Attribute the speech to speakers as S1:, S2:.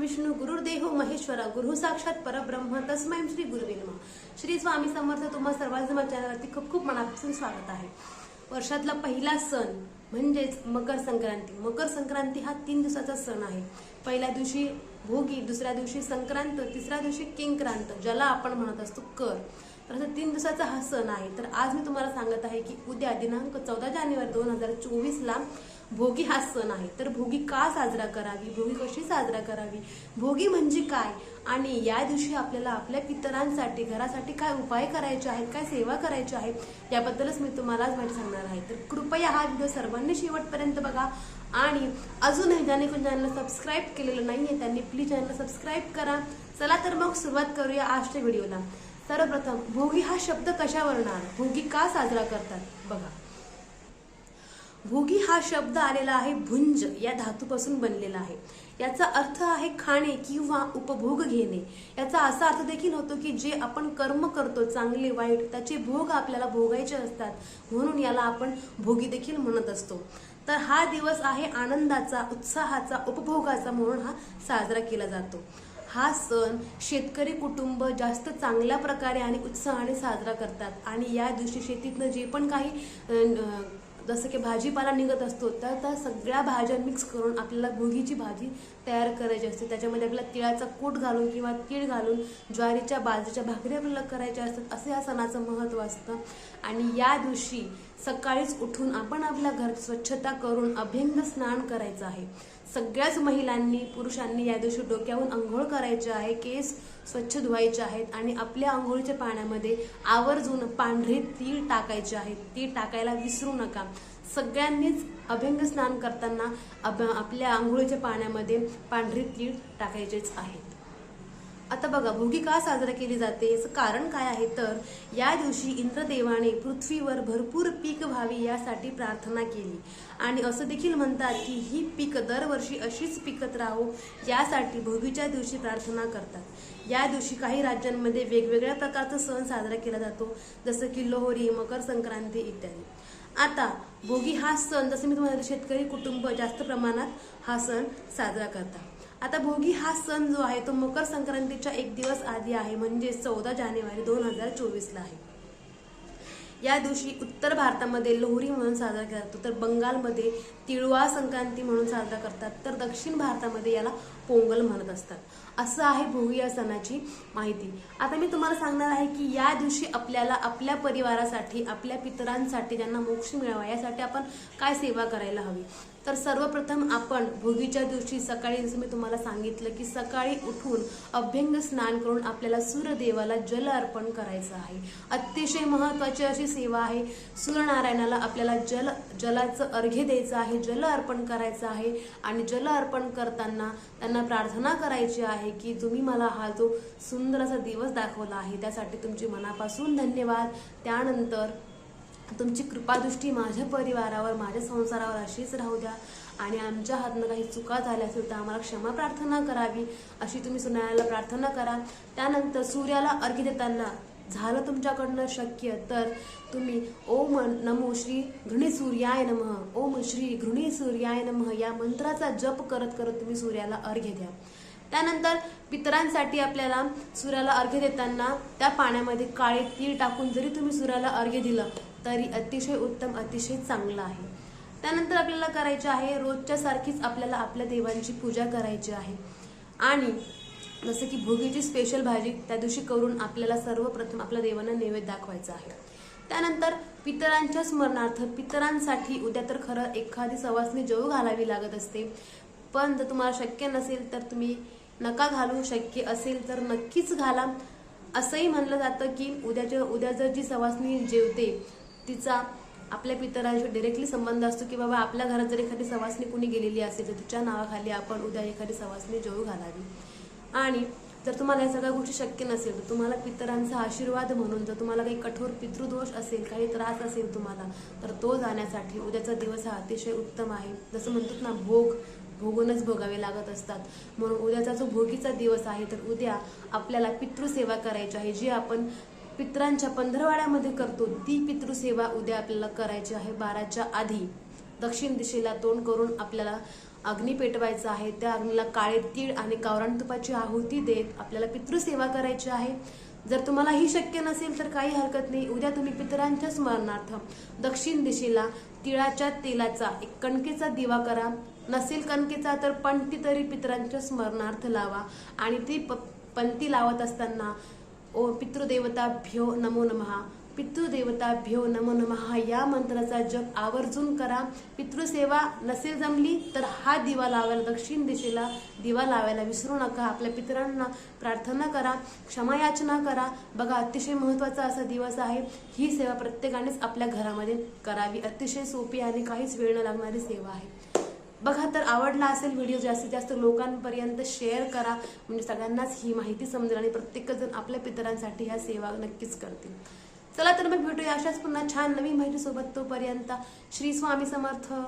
S1: विष्णू गुरुर्देहो महेश्वरा गुरु साक्षात परब्रह्म तस्मै श्री गुरुवे नम. श्री स्वामी समर्थ तुम्हा सर्वांचं माझ्या चॅनलवरती खूप खूप मनापासून स्वागत आहे. वर्षातला पहिला सण म्हणजेच मकर संक्रांती. मकर संक्रांती हा तीन दिवसाचा सण आहे. पहिल्या दिवशी भोगी दुसऱ्या दिवशी संक्रांत तिसऱ्या दिवशी किंक्रांत ज्याला आपण म्हणत असतो कर. तर असं तीन दिवसाचा हा सण आहे. तर आज मी तुम्हाला सांगत आहे की उद्या दिनांक चौदा जानेवारी दोन हजार चोवीसला भोगी हा सण आहे. तर भोगी का साजरा करावी? भोगी कशी साजरा करावी? भोगी म्हणजे काय? आणि या दिवशी आपल्याला आपल्या पितरांसाठी घरासाठी काय उपाय करायचे आहेत काय सेवा करायची आहे याबद्दलच मी तुम्हाला आज माहिती सांगणार आहे. तर कृपया हा व्हिडिओ सर्वांनी शेवटपर्यंत बघा. आणि अजूनही ज्याने कोण चॅनलला सबस्क्राईब केलेलं आहे त्यांनी प्लीज चॅनलला सबस्क्राईब करा. चला तर मग सुरुवात करूया आजच्या व्हिडिओला. सर्वप्रथम भोगी हा शब्द कशावरून आला भोगी का साजरा करतात? बघा. भोगी हा शब्द आलेला आहे भुंज या धातूपासून बनलेला आहे. याचा अर्थ आहे खाणे किंवा उपभोग घेणे. याचा असा अर्थ देखील होतो की जे आपण कर्म करतो चांगले वाईट त्याचे भोग आपल्याला भोगायचे असतात. म्हणून याला आपण भोगी देखील म्हणत असतो. तर हा दिवस आहे आनंदाचा उत्साहाचा उपभोगाचा म्हणून हा साजरा केला जातो. हा सण शेतकरी कुटुंब जास्त चांगल्या प्रकारे आणि उत्साहाने साजरा करतात. आणि या दिवशी शेतीतनं जे पण काही जसं की भाजीपाला निघत असतो तर त्या सगळ्या भाज्या मिक्स करून आपल्याला भोगीची भाजी तयार करायची असते. त्याच्यामध्ये आपल्याला तिळाचा कूट घालून किंवा तीळ घालून ज्वारीच्या बाजरीच्या भाकरी आपल्याला करायच्या असतात. असं या सणाचं महत्त्व असतं. आणि या दिवशी सकाळीच उठून आपण आपल्या घर स्वच्छता करून अभ्यंग स्नान करायचं आहे. सगळ्याच महिलांनी पुरुषांनी या दिवशी डोक्याहून आंघोळ करायचे आहे केस स्वच्छ धुवायचे आहेत आणि आपल्या आंघोळीच्या पाण्यामध्ये आवर्जून पांढरे तीळ टाकायचे आहेत. तीळ टाकायला विसरू नका. सगळ्यांनीच अभ्यंग स्नान करताना अभ आपल्या आंघोळीच्या पाण्यामध्ये पांढरे तीळ टाकायचेच आहेत. आता बघा भोगी का साजरा केली जाते? याचं कारण काय आहे? तर या दिवशी इंद्रदेवाने पृथ्वीवर भरपूर पीक व्हावी यासाठी प्रार्थना केली. आणि असं देखील म्हणतात की ही पीक दरवर्षी अशीच पिकत राहो यासाठी भोगीच्या दिवशी प्रार्थना करतात. या दिवशी काही राज्यांमध्ये वेगवेगळ्या प्रकारचा सण साजरा केला जातो जसं की लोहरी मकर संक्रांती इत्यादी. आता भोगी हा सण जसं मी तुम्हाला शेतकरी कुटुंब जास्त प्रमाणात हा सण साजरा करतात. आता भोगी हा सण जो आहे तो मकर संक्रांतीच्या एक दिवस आधी आहे म्हणजे चौदा जानेवारी दोन हजार चोवीसला आहे. या दिवशी उत्तर भारतामध्ये लोहरी म्हणून साजरा केला जातो तर बंगालमध्ये तिळवा संक्रांती म्हणून साजरा करतात तर दक्षिण भारतामध्ये याला पोंगल म्हणत असतात. असं आहे भोगी या सणाची माहिती. आता मी तुम्हाला सांगणार आहे की या दिवशी आपल्याला आपल्या परिवारासाठी आपल्या पितरांसाठी ज्यांना मोक्ष मिळावा यासाठी आपण काय सेवा करायला हवी? तर सर्वप्रथम आपण भोगीच्या दिवशी सकाळी जसं मी तुम्हाला सांगितलं की सकाळी उठून अभ्यंग स्नान करून आपल्याला सूर्यदेवाला जल अर्पण करायचं आहे. अतिशय महत्वाची अशी सेवा आहे. सूर्यनारायणाला आपल्याला जल जलाचं अर्घ्य द्यायचं आहे जल अर्पण करायचं आहे. आणि जल अर्पण करताना त्यांना प्रार्थना करायची आहे की तुम्ही मला हा जो सुंदर असा दिवस दाखवला आहे त्यासाठी तुमची मनापासून धन्यवाद. त्यानंतर तुमची कृपादृष्टी माझ्या परिवारावर माझ्या संसारावर अशीच राहू द्या. आणि आमच्या हातनं काही चुका झाल्या असेल तर आम्हाला क्षमा प्रार्थना करावी अशी तुम्ही सुनायला प्रार्थना करा. त्यानंतर सूर्याला अर्घ्य देताना झालं तुमच्याकडनं शक्य तर तुम्ही ओम नमो श्री घृणी सूर्याय नमः ओम श्री घृणी सूर्याय नमः या मंत्राचा जप करत करत तुम्ही सूर्याला अर्घ्य द्या. त्यानंतर पितरांसाठी आपल्याला सूर्याला अर्घ्य देताना त्या पाण्यामध्ये काळे तीळ टाकून जरी तुम्ही सूर्याला अर्घ्य दिलं तरी अतिशय उत्तम अतिशय चांगलं आहे. त्यानंतर आपल्याला करायचे आहे रोजच्या सारखीच आपल्याला आपल्या देवांची पूजा करायची आहे. आणि जसं की भोगीची स्पेशल भाजी त्या दिवशी करून आपल्याला सर्वप्रथम आपल्या देवांना नैवेद्य दाखवायचा आहे. त्यानंतर पितरांच्या स्मरणार्थ पितरांसाठी उद्या तर खरं एखादी सवासनी जेव घालावी लागत असते. पण जर तुम्हाला शक्य नसेल तर तुम्ही नका घालू शक्य असेल तर नक्कीच घाला. असंही म्हणलं जातं की उद्याच्या उद्या जर जी सवासनी जेवते तिचा आपल्या पितरांशी डिरेक्टली संबंध असतो की बाबा आपल्या घरात जर एखादी सवासनी कुणी गेलेली असेल तर तिच्या नावाखाली आपण उद्या एखादी सवासनी जेवू घालावी. आणि जर तुम्हाला या सगळ्या गोष्टी शक्य नसेल तर तुम्हाला पितरांचा आशीर्वाद म्हणून जर तुम्हाला काही कठोर पितृदोष असेल काही त्रास असेल तुम्हाला तर तो जाण्यासाठी उद्याचा दिवस हा अतिशय उत्तम आहे. जसं म्हणतो ना भोग भोगूनच भोगावे लागत असतात. म्हणून उद्याचा जो भोगीचा दिवस आहे तर उद्या आपल्याला पितृसेवा करायची आहे. जी आपण पितरांच्या पंधरवाड्यामध्ये करतो ती पितृसेवा उद्या आपल्याला करायची आहे. बाराच्या आधी दक्षिण दिशेला तोंड करून आपल्याला अग्नी पेटवायचा आहे. त्या अग्नीला काळे तीळ आणि गावरान तुपाची आहुती देत आपल्याला पितृसेवा करायची आहे. जर तुम्हाला ही शक्य नसेल तर काही हरकत नाही. उद्या तुम्ही पितरांच्या स्मरणार्थ दक्षिण दिशेला तिळाच्या तेलाचा एक कणकेचा दिवा करा. नसेल कणकेचा तर पंटी तरी पितरांच्या स्मरणार्थ लावा. आणि ती प- पंती लावत असताना ओ पितृदेवता भ्यो नमो नमहा पितृदेवताभ्यो नमो नमः. या मंत्राचा जप आवर्जून करा. पितृसेवा नसेल जमली तर हा दिवा लावायला दक्षिण दिशेला दिवा लावायला विसरू नका. आपल्या पितरांना प्रार्थना करा क्षमायाचना करा. बघा अतिशय महत्त्वाचा असा दिवस आहे. ही सेवा प्रत्येकानेच आपल्या घरामध्ये करावी. अतिशय सोपी आणि काहीच वेळ न लागणारी सेवा आहे. बघा तर आवडला असेल व्हिडिओ जास्तीत जास्त लोकांपर्यंत शेअर करा. म्हणजे सगळ्यांनाच ही माहिती समजेल आणि प्रत्येकजण आपल्या पितरांसाठी ह्या सेवा नक्कीच करतील. चला तर मग भेटूया अशाच पुन्हा छान नवीन माहिती सोबत तोपर्यंत. श्री स्वामी समर्थ.